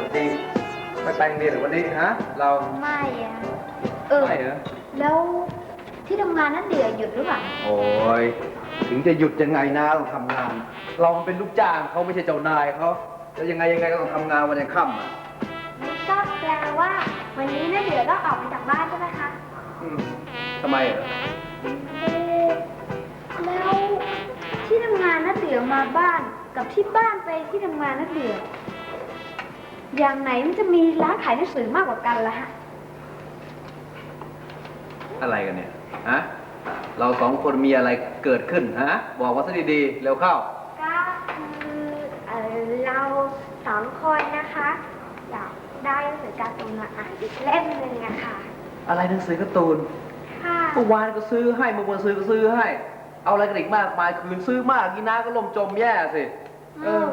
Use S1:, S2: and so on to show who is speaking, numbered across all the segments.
S1: วัสดีไม่ไปโรงเรียนหรือวันนี้ฮะ เรา
S2: ไม่อะเออ
S1: ไม่เหรอ
S2: แล้วที่ทำงานนั่นเดือหยุดหรือเปล่า
S1: โอ้ย ถึงจะหยุดยังไงนะเราทำงาน เรามันเป็นลูกจ้างเขาไม่ใช่เจ้านายเขาจะยังไงยังไงก็ต้องทำงานวันยังค่ำอะ
S2: มันก็แปลว่า วันนี้นั่นเดือก็ออกมาจากบ้านใช่ไหมคะ
S1: อืมทำไมเหรอ
S2: เอ๊ะแล้วที่ทำงานนั่นเดือมาบ้านกับที่บ้านไปที่ทำงานนั่นเดือ อย่างไหนมันจะมีร้านขายหนังสือมากกว่ากันล่ะฮะ
S1: อะไรกันเนี่ย ฮะ เราสองคนมีอะไรเกิดขึ้นฮะ บอกว่าซะดีๆ เร็วเข้า
S2: ก็คือเอ่อเราสองคนนะคะ อยากได้หนังสือการ์ตูนมาอ่านอีกเล่มหนึ่งอะค่ะ
S1: อะไรหนังสือการ์ตูน
S2: ค่ะ
S1: เมื่อวานก็ซื้อให้ เมื่อวันซื้อก็ซื้อให้ เอาอะไรกันอีกมากมาย คืนซื้อมากกินน้าก็ล่มจมแย่สิ เออ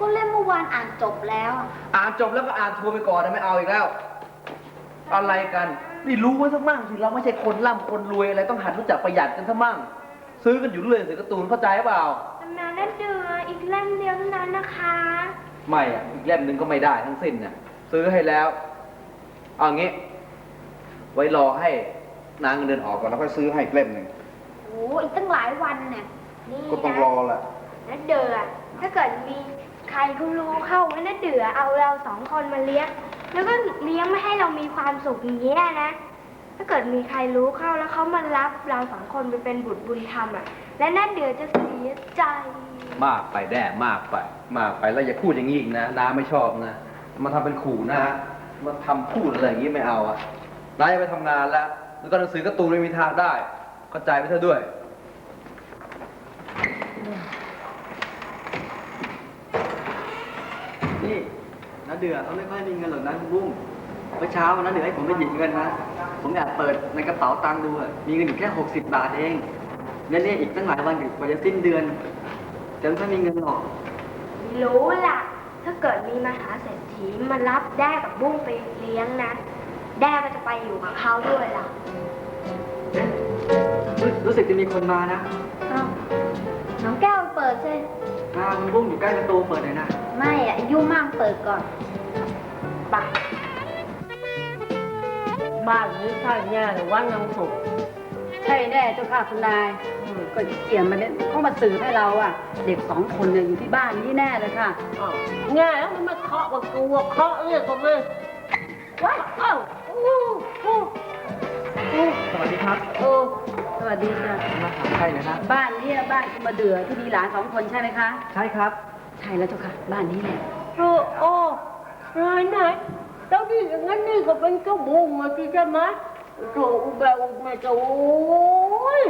S2: ก็เล่มเมื่อวานอ่านจบแล้วอะ
S1: อ่านจบแล้วก็อ่านทัวร์ไปก่อนนะไม่เอาอีกแล้ว อะไรกัน นี่รู้ไว้สักมั่งสิเราไม่ใช่คนร่ำคนรวยอะไรต้องหัดรู้จักประหยัดกันสักมั่ง ซื้อกันอยู่เรื่อยหนังสือการ์ตูนเข้าใจเปล่า
S2: ตำนานนั่นเดืออีกเล่มเดียวเท่านั้นนะคะ
S1: ไม่อะอีกเล่มหนึ่งก็ไม่ได้ทั้งสิ้นน่ะซื้อให้แล้ว เอางี้ ไว้รอให้นางเงินเดือนออกก่อนแล้วค่อยซื้อให้อีกเล่มหนึ่ง
S2: โอ้อีกตั้งหลายวันเนี่ยนี่
S1: ก็ต้อง
S2: นะ
S1: รอแหละ
S2: นั่นเดือถ้าเกิดมีใครเขารู้เข้าว่านั่นเดือเอาเราสองคนมาเลี้ยง แล้วก็เลี้ยงไม่ให้เรามีความสุขอย่างเงี้ยนะ ถ้าเกิดมีใครรู้เข้าแล้วเขามารับเราสองคนไปเป็นบุตรบุญธรรมอะ และนั่นเดือจะเสียใจ
S1: มากไปแด่มากไป มากไปแล้วอย่าพูดอย่างนี้อีกนะน้าไม่ชอบนะมาทำเป็นขู่นะมาทำพูดอะไรอย่างนี้ไม่เอาอะน้าจะไปทำงานแล้ว แล้วก็หนังสือการ์ตูนไม่มีทางได้เข้าใจไปเธอด้วย
S3: น้าเดือเขาไม่ค่อยมีเงินหรอกนะคุณบุ้งเมื่อเช้าน้าเดือให้ผมไปหยิบเงินนะผมแอบเปิดในกระเป๋าตังค์ดูอะมีเงินอยู่แค่60บาทเองและเนี่ยอีกตั้งหลายวันกว่าจะสิ้นเดือนจะไม่ค่อยมีเงินหรอก
S2: รู้ล่ะ ถ้าเกิดมีมหาเศรษฐีมารับแด้กับบุ้งไปเลี้ยงนะ แด้ก็จะไปอยู่กับเขาด้วยล่ะ
S3: เอ๊ะรู้รู้สึกจะมีคนมานะ
S2: อ้าวน้องแก้วเปิดสิ
S3: อ่าคุณบุ้งอยู่ใกล้ประตูเปิดหน่อยนะ
S2: ไม่อะยุ่งมากเปิดก่อน ไป
S4: บ้านนี้ใช่แน่เลยว่ายังสุก
S5: ใช่แน่เจ้าค่ะคุณนายอืม ก็เกี่ยมมาเนี่ยเขามาสืบให้เราอะ เด็กสองคนเนี่ยอยู่ที่บ้านนี้แน่เลยค่ะ
S4: อ้าวแง่แล้วมันมาเคาะประตูอะเคาะเรียกผมเลยว้าวอ้าวอู้อู้อู้
S3: สวัสดีครับ
S5: โอ้สวัสดีจ้ะ
S3: มาถามใครนะฮะ
S5: บ้านเนี้บ้านคุณมาเดือที่มีหลานสองคนใช่ไหมคะ
S3: ใช่ครับ
S5: ใช่แล้วเจ้าค่ะ บ้านนี้แหละ
S4: โอ้โอ้ รายไหนแล้วนี่อย่างนั้นนี่ก็เป็นเจ้าบุ้งมาสิใช่ไหมโถแบบไม่จะโอ้ย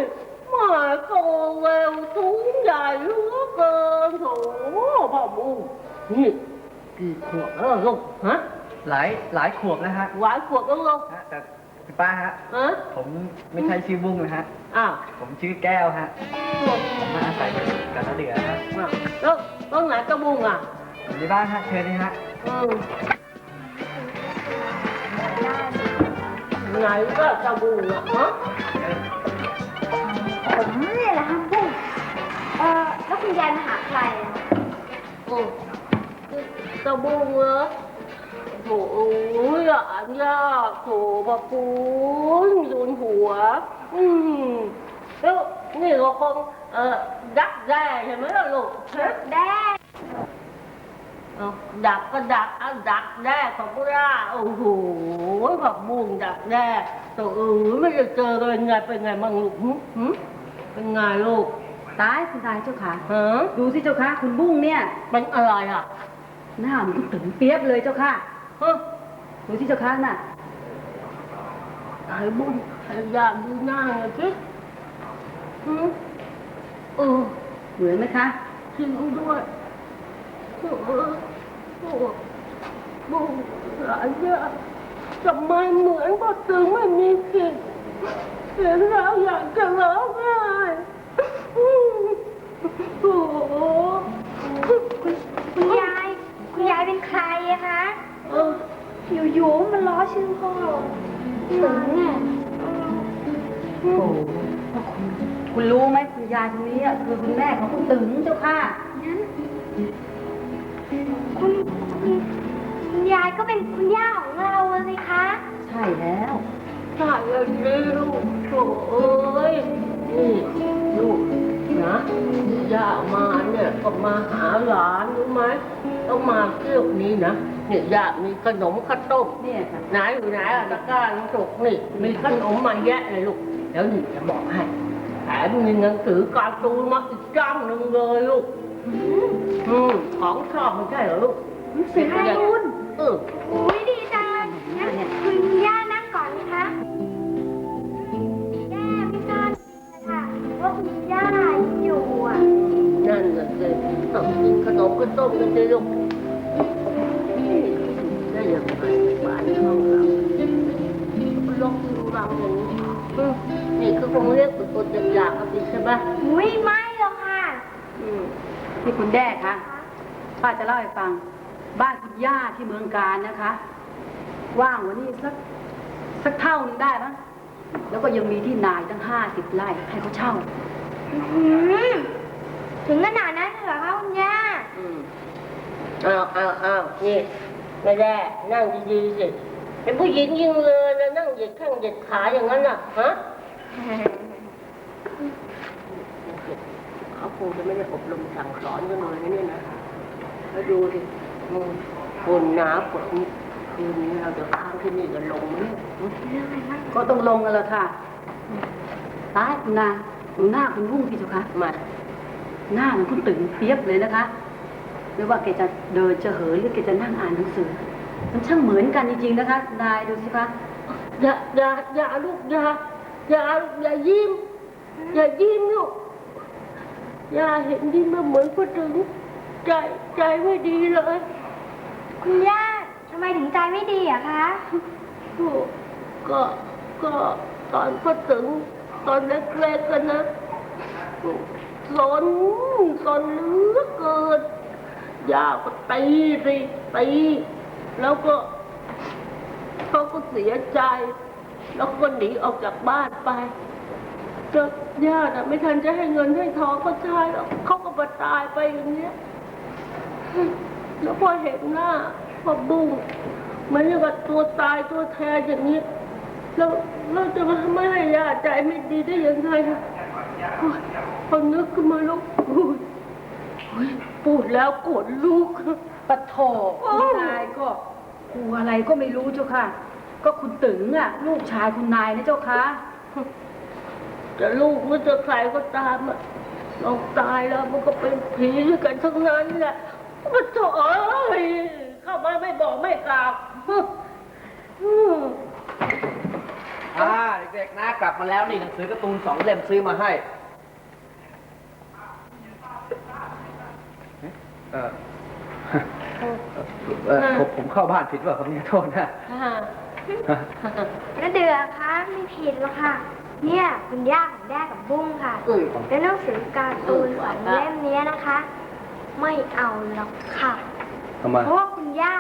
S4: หมาโตเววสูงใหญ่เหลือเกินโถพ่อบุ้งนี่กี่ขวบแล้วลูกฮะ
S3: หลายหลายขวบนะฮะ
S4: หวานขวบแล้วลูก
S3: ฮะแต่คุณป้าฮะ
S4: ฮะ
S3: ผมไม่ใช่ชื่อบุ้งนะฮะ
S4: อ้าว
S3: ผมชื่อแก้วฮะ
S4: ขวบ
S3: ผมมาอาศัยกับน้าเดือฮะ
S4: อ้าวแล้วแล้วไหนเจ้าบุ้งอะ
S3: อยู่ที่บ้านฮะเชิญเลยฮะ
S4: อืมไหนก็เจ้าบุ้งอะฮะ
S2: ผมเนี่ยแหละครับบุ้งเออแล้วคุณยายมาหาใครอะ
S4: อืมเจ้าบุ้งเหรอโถเอ้ยอะยากโถพระคุณโดนหัว อืมแล้วนี่ก็คงเออดักแด้ใช่ไหมล่ะลูกฮะ
S2: แด้
S4: เอาดักก็ดักเอาดักแด้ของพวกเราโอ้โหผักบุ้งดักแด้ตัวเออไม่ได้เจอกันเป็นไงเป็นไงบ้างลูกหึหึเป็นไงลูก
S5: ตายคุณนายเจ้าค่ะ
S4: ฮะ
S5: ดูสิเจ้าค่ะ คุณบุ้งเนี่ย
S4: เป็นอะไรอะ
S5: หน้ามันก็ตึงเปียบเลยเจ้าค่ะ
S4: ฮะ
S5: ดูสิเจ้าค่ะน่ะ
S4: ไอ้บุ้งพยายามดูหน้าหน่อยสิหึเออ
S5: เหมือนไหมคะ
S4: จริงด้วยเออเออโอ้ บุ้งหลายอย่างทำไมเหมือนก็ตึงไม่มีผิดเห็นแล้วอยากจะร้องไห้อืมโอ้โห
S2: คุณยาย คุณยายเป็นใครอะคะ
S4: เออ
S2: อยู่ๆมันล้อชื่อพ่อถึงเนี่ย
S5: โอ้คุณคุณรู้ไหมคุณยายคนนี้อะคือคุณแม่ของคุณตึงเจ้าค่ะ
S2: งั้น คุณคุณคุณยายก็เป็นคุณย่าของเราอะสิคะ
S5: ใช่แล้ว
S4: ใช่แล้วนี่ลูกโถ่เอ้ยนี่ลูกนะย่ามาเนี่ยก็มาหาหลานรู้ไหมต้องมาเที่ยวนี้นะเนี่ยย่ามีขนมข้าวต้ม
S5: เนี่ยค่ะ
S4: ไหนอยู่ไหนอะตะกร้าน้ำตกนี่มีขนมมาแยะเลยลูกแล้วนี่จะบอกให้แถมมีหนังสือการ์ตูนมาอีกจ้ำหนึ่งเลยลูก อืมของชอบไม่ใช่เหรอลูก
S5: เสียงอะไรคุณ
S4: เออ
S2: โอ้ยดีจังเลยงั้นคุณย่านั่งก่อนนะคะย่าไม่ทราบเลยค่ะว่าคุณย่าอยู่อะ
S4: นั่นน่ะสิต้องกินขนมข้าวต้มกันสิลูกนี่ได้ยังไงบ้านช่องเราลกดูเราอย่างนี้อืมนี่คือคงเรียกเป็นคนอยากๆเอาสิใช่ไหม
S2: อุ้ยไม่หรอกค่ะ
S4: อืม
S5: ที่คุณแด้คะป้าจะเล่าให้ฟัง บ้านคุณย่าที่เมืองการนะคะ ว่างวันนี้สักสักเท่านึงได้ปะแล้วก็ยังมีที่นายตั้งห้าสิบไร่ให้เขาเช่า
S2: อื้อหือถึงขนาดนั้นเลยเหรอคะคุณย่า
S4: อืมอ้าวอ้าวอ้าวนี่ไม่ได้นั่งดีๆสิเป็นผู้หญิงยิงเลยนะนั่งเหยียดแข้งเหยียดขาอย่างนั้นน่ะฮะ เขาค งจะไม่ได้อบรมสั่งสอนกันเลยนะเนี่ยนะแล้วดูดิอืมฝนหนาฝนคืนนี้เราจะค้างที่นี่กันลงไหมเนี่ยอืม
S2: เรื่องอะไรบ้าง
S5: ก็ต้องลงกันแล้วค่ะตายคุณนาดูหน้าคุณพุ่งพี่เจ้าคะ
S4: มา
S5: หน้ามันคุณตึงเปียบเลยนะคะไม่ว่าแกจะเดินจะเหินหรือแกจะนั่งอ่านหนังสือ มันช่างเหมือนกันจริงๆนะคะนายดูสิคะ
S4: อย่าอย่าอย่าลูกอย่าอย่าอย่ายิ้ม อย่ายิ้มลูกอ ย่าเห็นยิ้มมาเหมือนคนถึงใจใจไม่ดีเลย
S2: คุณย่าทำไมถึงใจไม่ดีอะคะ
S4: โอ้ก็ก็ตอนพ่อถึงตอนแรกๆกันนะสนสนเหลือเกินย่าก็ตีสิตีแล้วก็เขาก็เสียใจ แล้วก็หนีออกจากบ้านไป จนย่าน่ะไม่ทันจะให้เงินให้ทองก็ใช่หรอกเขาก็มาตายไปอย่างเงี้ย แล้วพอเห็นหน้าพอบุ้งเหมือนกับตัวตายตัวแทนอย่างนี้แล้วเราจะมาไม่ให้ย่าใจไม่ดีได้ยังไงอะโอ๊ยพอนึกขึ้นมาล้วโอ๊ยโอ๊ยพูดแล้วขนลุก
S5: ปะโถคุณนายก็กลัวอะไรก็ไม่รู้เจ้าค่ะ ก็คุณตึงอะ ลูกชายคุณนายนะเจ้าค่ะ
S4: จะลูกมันจะใครก็ตามอะลองตายแล้วมันก็เป็นผีด้วยกันทั้งนั้นแหละมันโถเอ้ยเข้ามาไม่บอกไม่กล่าวฮึฮึ
S1: อ่าเด็กๆนะกลับมาแล้วนี่หนังสือการ์ตูนสองเล่มซื้อมาให้เออเออผมผมเข้าบ้านผิดว่าครับเนี่ยโทษนะ
S4: ฮ่า
S2: น้าเดือคะไม่ผิดหรอกค่ะ เนี่ยคุณย่าของแด้กับบุ้งค่ะ
S4: เอ้ย
S2: แล้วหนังสือการ์ตูนสองเล่มเนี้ยนะคะ ไม่เอาหรอกค่ะ
S1: ทำไม
S2: เพราะว่าคุณย่า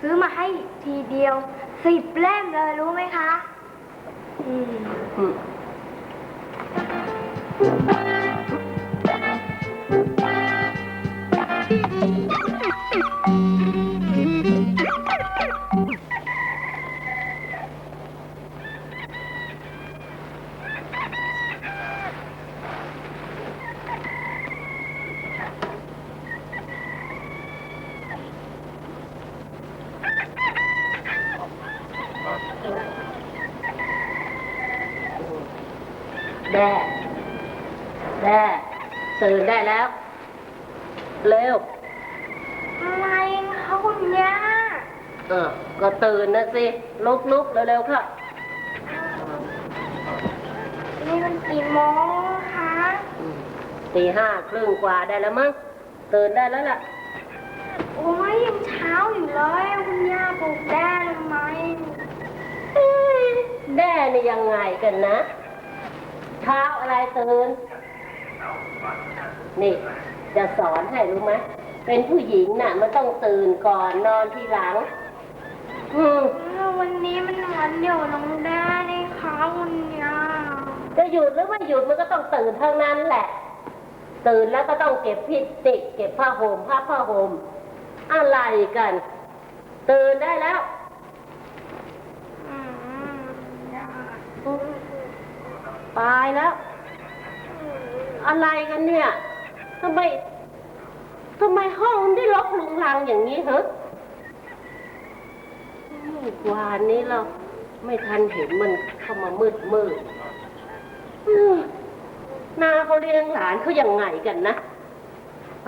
S2: ซื้อมาให้ทีเดียวสิบเล่มเลยรู้ไหมคะ อืม
S4: อืม นนะสิ ลุกลุกเร็วๆค่ะ
S2: นี่มันกี่โมงคะ
S4: ตีห้าครึ่งกว่าได้แล้วมั้ง ตื่นได้แล้วล่ะ
S2: โอ้ยยังเช้าอยู่เลยคุณย่าปลุกแด้ทำไม
S4: เอ๊ะแด้นี่ยังไงกันนะเช้าอะไรตื่น นี่ จะสอนให้รู้ไหม เป็นผู้หญิงน่ะมันต้องตื่นก่อนนอนทีหลังอืม
S2: วันนี้มันวันเดียวน้องแด้นี่คะคุณย่า
S4: จะหยุดหรือไม่หยุดมันก็ต้องตื่นทั้งนั้นแหละ ตื่นแล้วก็ต้องเก็บพิติเก็บผ้าห่มผ้าผ้าห่มอะไรกัน ตื่นได้แล้วตายแล้ว อะไรกันเนี่ยทำไมทำไมห้องมันได้รกลุงลังอย่างนี้เหรอ อืมวานนี้เราไม่ทันเห็นมันเข้ามามืดมืดนาเขาเลี้ยงหลานเขายังไงกันนะ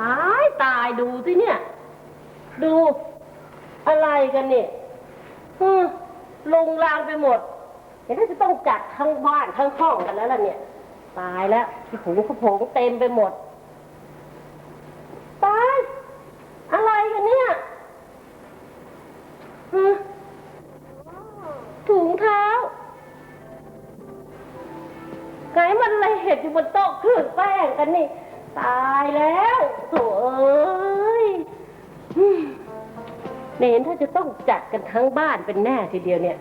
S4: ตายตายดูสิเนี่ย ดูอะไรกันเนี่ยลงลางไปหมด เห็นว่าจะต้องจัดทั้งบ้านทั้งห้องกันแล้วล่ะเนี่ย ตายแล้วที่หูเขาโผงเต็มไปหมด ตาย อะไรกันเนี่ยฮะถุง เท้าไงมันอะไรเห็ดอยู่บนโต๊ะเครื่อแป้งกันนี่ ตายแล้วโถเอ้ยเนนถ้าจะต้องจัดกันทั้งบ้านเป็นแน่ทีเดียวเนี่ย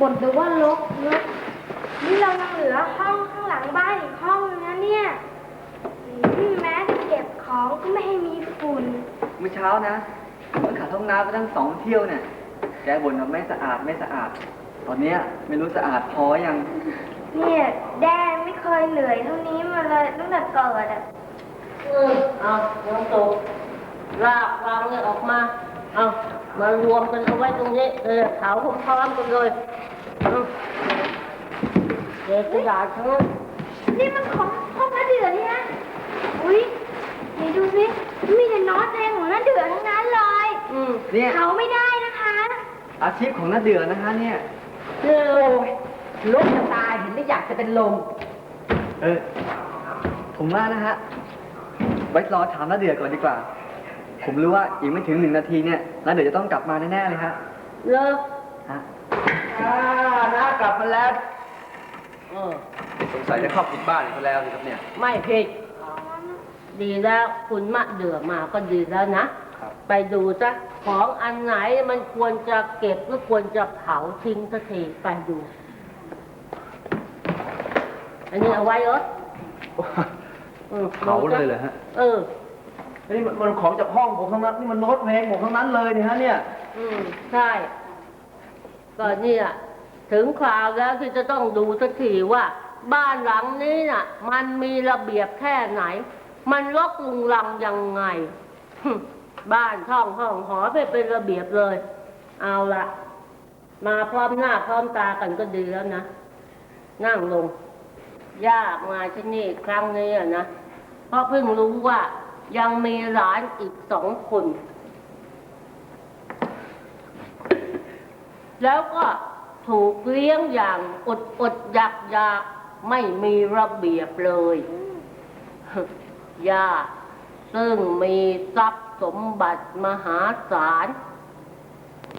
S2: บ่นแต่ว่าลกลกนี่เรายังเหลือห้องข้างหลังบ้านอีกห้องนึงนะเนี่ยอืมแม้จะเก็บของก็ไม่ให้มีฝุ่น
S3: เมื่อเช้านะมันขาดห้องน้ำไปตั้งสองเที่ยวเนี่ย แกบ่นว่าไม่สะอาดไม่สะอาด ตอนเนี้ยไม่รู้สะอาดพอยัง
S2: เนี่ยแดงไม่เคยเหนื่อยเท่านี้มาเลยตั้งแต่เกิดอะ
S4: เออเอาน้องตุกลากวางเนี่ยออกมา เอา มารวมกันเอาไว้ตรงนี้เออเผาพร้อมๆกันเลยเอาเด็กกระดาษทั้งนั้น
S2: นี่มันของห้องน้าเดือดนี่นะ อุ้ยนี่ดูสิ มีแต่น็อตแดงของน้าเดือดทั้งนั้นเลย
S4: อืม
S3: เนี่ย
S2: เขาไม่ได้นะคะ
S3: อาชีพของน้าเดือนะคะ เนี่ย
S4: เออ
S5: ลุกจะตายเห็นไม่อยากจะเป็นลม
S3: เออ ผมว่านะฮะ ไว้รอถามน้าเดือก่อนดีกว่า ผมรู้ว่าอีกไม่ถึงหนึ่งนาทีเนี่ยน้าเดือจะต้องกลับมาแน่ๆเลยฮะ
S4: เลิก
S3: ฮะ
S1: อ่าน้ากลับมาแล้ว
S4: เออ
S1: สงสัยจะครอบผิดบ้านอีกแล้วสิครับเนี่ย
S4: ไม่ผิด ดีแล้วคุณมะเดือมาก็ดีแล้วนะ
S1: ครับ
S4: ไปดูซะของอันไหนมันควรจะเก็บหรือควรจะเผาทิ้งสักทีไปดู อันนี้เอาไว้เหรอออ
S1: เผาเลยเหรอฮะ
S4: เออ
S1: นี่มันมันของจากห้องผมทั้งนั้นนี่มันโน้ตเพลงผมทั้งนั้นเลยเนี่ยฮะเนี่ย
S4: อืมใช่ก็เนี่ยถึงคราวแล้วที่จะต้องดูสักทีว่า บ้านหลังนี้น่ะ มันมีระเบียบแค่ไหน มันลกลุงลังยังไง บ้านช่องห้องหอไปเป็นระเบียบเลย เอาละมาพร้อมหน้าพร้อมตากันก็ดีแล้วนะนั่งลงยากมาที่นี่ครั้งนี้อะนะเพราะเพิ่งรู้ว่า ยังมีหลานอีกสองคน แล้วก็ถูกเลี้ยงอย่างอดอดอยากอยากไม่มีระเบียบเลยย่าซึ่งมีทรัพย์สมบัติมหาศาล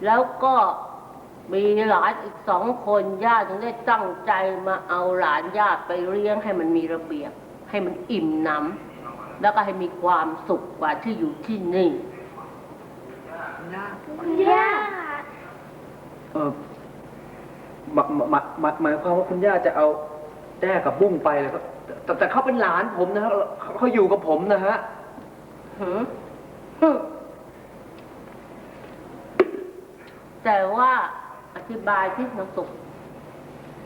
S4: แล้วก็มีหลานอีกสองคนย่าถึงได้ตั้งใจมาเอาหลานย่าไปเลี้ยงให้มันมีระเบียบ ให้มันอิ่มหนำ แล้วก็ให้มีความสุขกว่าที่อยู่ที่นี่
S3: ย่า
S2: คุณย่า
S1: เออหมายหมายหมายหมายความว่าคุณย่าจะเอาแด้กับบุ้งไปเลยครับแต่แต่เขาเป็นหลานผมนะฮะเขาเขาอยู่กับผมนะฮะ
S4: หืมฮึแต่ว่าอธิบายที่น้ำสุก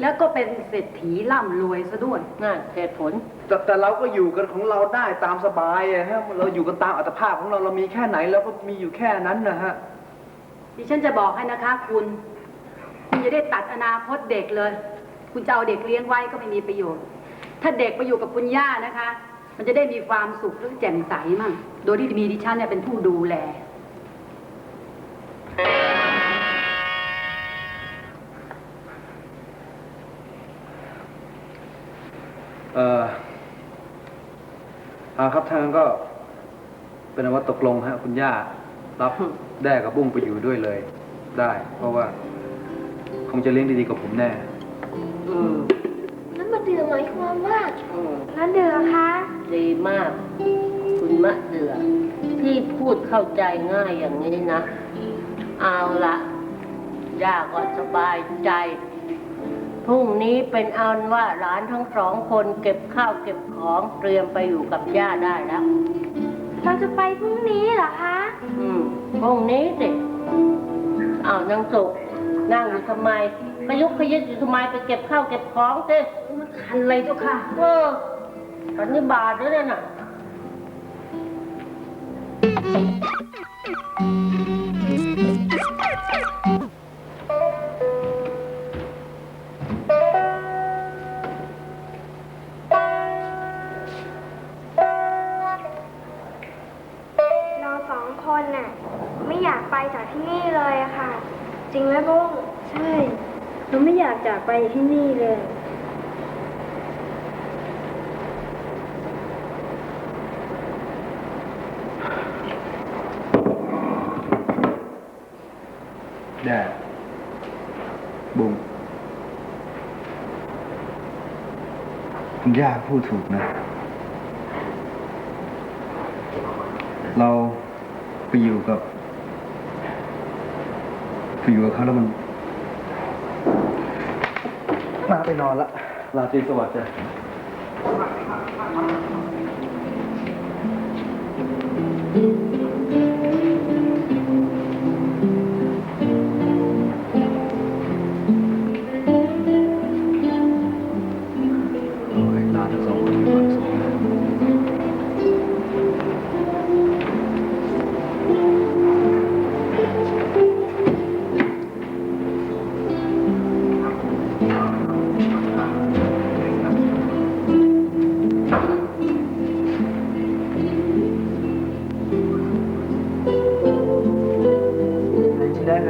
S5: แล้วก็เป็นเศรษฐีร่ำรวยซะด้วย
S4: นั่นเหตุผล
S1: แต่แต่เราก็อยู่กันของเราได้ตามสบายอะฮะเราอยู่กันตามอัตภาพของเราเรามีแค่ไหนเราก็มีอยู่แค่นั้นนะฮะ
S5: ดิฉันจะบอกให้นะคะ คุณ คุณจะได้ตัดอนาคตเด็กเลย คุณจะเอาเด็กเลี้ยงไว้ก็ไม่มีประโยชน์ ถ้าเด็กไปอยู่กับคุณย่านะคะ มันจะได้มีความสุขหรือแจ่มใสมั่งโดยที่มีดิฉันเนี่ยเป็นผู้ดูแล
S1: อออ่าครับทางนั้นก็เป็นอันว่าตกลงฮะคุณย่ารับแด้กับบุ้งไปอยู่ด้วยเลย ได้ เพราะว่าคงจะเลี้ยงดีๆกับผมแน่
S4: อืม
S2: แล้วมาเดือหมายความว่า
S4: อืม
S2: น้าเดือคะ
S4: ดีมาก คุณมะเดือที่พูดเข้าใจง่ายอย่างนี้นะ เอาละย่าก็สบายใจ พรุ่งนี้เป็นอันว่าหลานทั้งสองคนเก็บข้าวเก็บของเตรียมไปอยู่กับย่าได้แล้ว
S2: เราจะไปพรุ่งนี้เหรอคะ
S4: อืมพรุ่งนี้สิอ้าวนางสุกนั่งอยู่ทำไมขยุกขยิบอยู่ทำไมไปเก็บข้าวเก็บของสิ
S5: มันคันเลยเจ้าค่ะ
S4: เออตอนนี้บาทด้วยเนี่ยน่ะ
S2: ย่า
S1: พูดถูกนะ เราไปอยู่กับไปอยู่กับเขาแล้วมันมาไปนอนละลาตรีสวัสดิ์จ้ะโ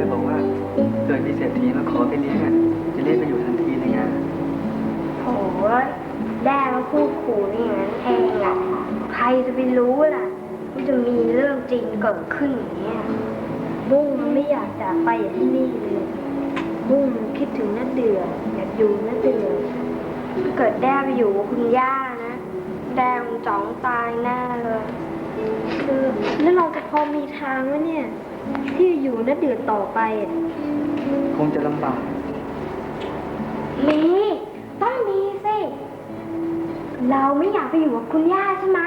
S1: ย
S3: บอกว่าเกิดมีเศรษฐีมาขอไปเลี้ยงอะจะเรียกไปอยู่ทันทีเลยไง
S2: โอ้ยแด้มาพูดขู่นี่อย่างนั้นเองล่ะใครจะไปรู้ล่ะว่าจะมีเรื่องจริงเกิดขึ้นอย่างเงี้ยบุ้งมันไม่อยากจากไปอย่างที่นี่เลยบุ้งมันคิดถึงน้าเดืออยากอยู่น้าเดือถ้าเกิดแด้ไปอยู่กับคุณย่านะแด้คงจ้องตายแน่เลยคือแล้วเราจะพอมีทางไหมเนี่ย ที่จะอยู่น้าเดือต่อไปอะ
S3: คงจะลำบาก
S2: มี ต้องมีสิ เราไม่อยากไปอยู่กับคุณย่าใช่ไหม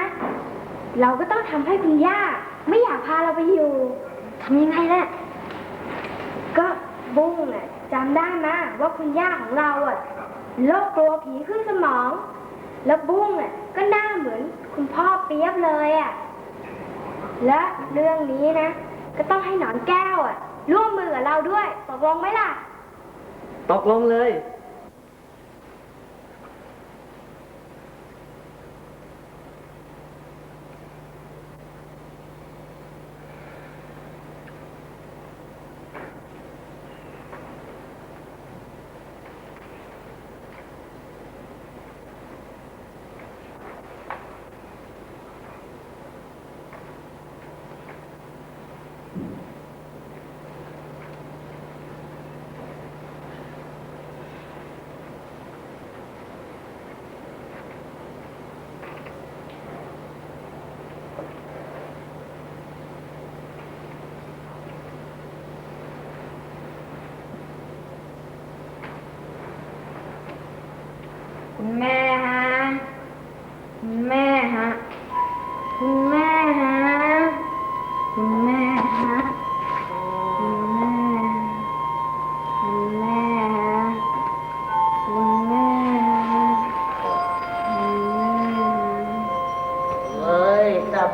S2: เราก็ต้องทำให้คุณย่า ไม่อยากพาเราไปอยู่ทำยังไงล่ะ ก็บุ้งน่ะจำได้ไหมว่าคุณย่าของเราอะโรคกลัวผีขึ้นสมอง แล้วบุ้งอะก็หน้าเหมือนคุณพ่อเปียบเลยอะและเรื่องนี้นะ ก็ต้องให้หนอนแก้วอะร่วมมือกับเราด้วยตกลงไหมล่ะ
S3: ตกลงเลย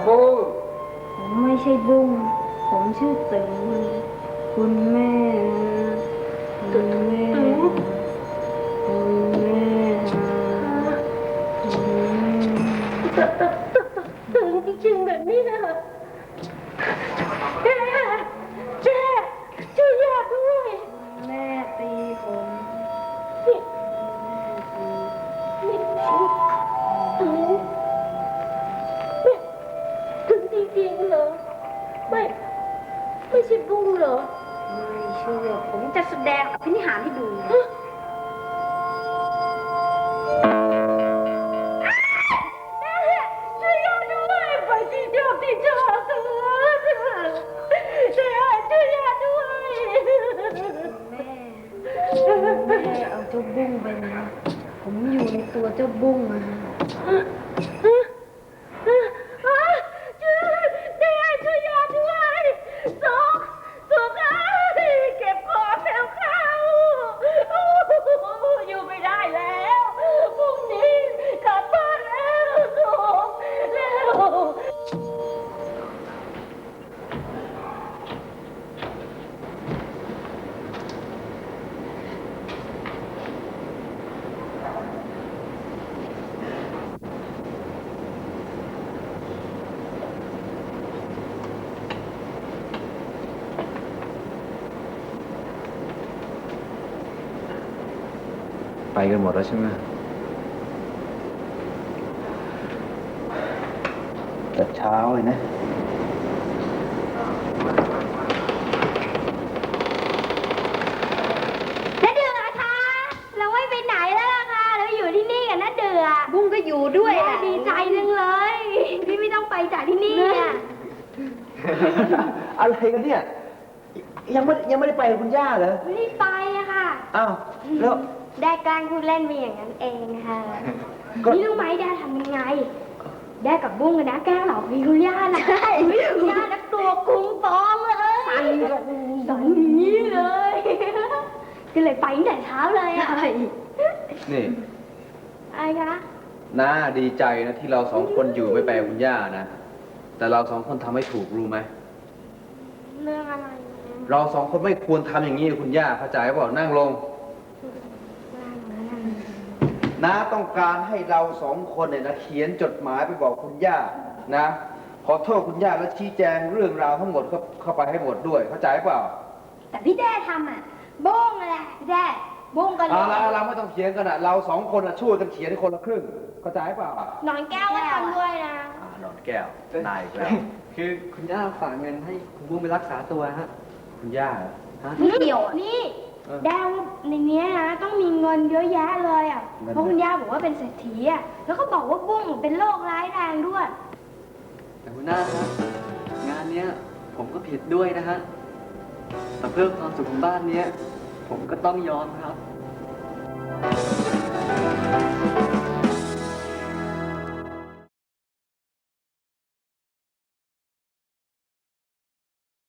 S4: บุ้ง
S2: ผมไม่ใช่บุ้งผมชื่อตึงคุณแม่ฮะคุณแม่ฮะคุณแม่ฮะคุณแม่
S4: ถึงจริงๆแบบนี้นะเจ๊
S2: แสดงอภินิหารให้ดู
S1: ไปกันหมดแล้วใช่ไหมแต่เช้าเลยนะ
S2: น้าเดือคะ เราไม่ไปไหนแล้วล่ะค่ะ เราอยู่ที่นี่กับน้าเดือ
S5: บุ้งก็อยู่ด้วย
S2: แม่ดีใจจังเลยที่ไม่ต้องไปจากที่นี่อะ
S1: อะไรกันเนี่ย ยังไม่ยังไม่ได้ไปกับคุณย่าเหรอ
S2: ไม่ได้ไปอะค่ะ
S1: อ้าวแล้ว
S2: ได้แกล้งพูดเล่นไปอย่างนั้นเองค่ะ
S1: ก็
S2: นี่รู้ไหมได้ทำยังไง ได้กับบุ้งกันนะแกล้งหลอกพี่คุณย่านะใช่คุณย่านะตัวคุ้มฟองเลยสั่นกับสั่นอย่างนี้เลย ก็เลยไปตั้งแต่เช้าเลยอะ
S1: นี่
S2: อะไรคะ
S1: น้าดีใจนะที่เราสองคนอยู่ไม่ไปกับคุณย่านะ แต่เราสองคนทำไม่ถูกรู้ไหม
S2: เรื่องอะไร
S1: เราสองคนไม่ควรทำอย่างนี้กับคุณย่าเข้าใจเปล่านั่งลง น้าต้องการให้เราสองคนเนี่ยนะเขียนจดหมายไปบอกคุณย่านะ ขอโทษคุณย่าและชี้แจงเรื่องราวทั้งหมดเข้าเข้าไปให้หมดด้วย เข้าใจเปล่า
S2: แต่พี่แด้ทำอะบุ้งอะไรพี่แด้บุ้งกันเล
S1: เอาละ
S2: ย
S1: เอาละไม่ต้องเขียนกันนะเราสองคนนะช่วยกันเขียนให้คนละครึ่ง เข้าใจเปล่า
S2: หนอนแก้วก็ทำด้วยนะ
S1: อ่านอนแก้วนายอีกแล้ว
S3: คือคุณย่าฝากเงินให้คุณบุ้งไปรักษาตัวฮะ
S1: คุณย่าเหรอ
S3: ฮะ
S2: ไม่เกี่ยวนี่
S1: เอ อ
S2: แด้ว่าในเนี้ยนะต้องมีเงินเยอะแยะเลยอะ
S1: เงิน
S2: เพราะคุณย่าบอกว่าเป็นเศรษฐีอะ แล้วก็บอกว่าบุ้งเป็นโรคร้ายแรงด้วย
S3: แต่หัวหน้าฮะงานเนี้ยผมก็ผิดด้วยนะฮะแต่เพื่อความสุขของบ้านเนี้ยผมก็ต้องยอมครับ
S2: น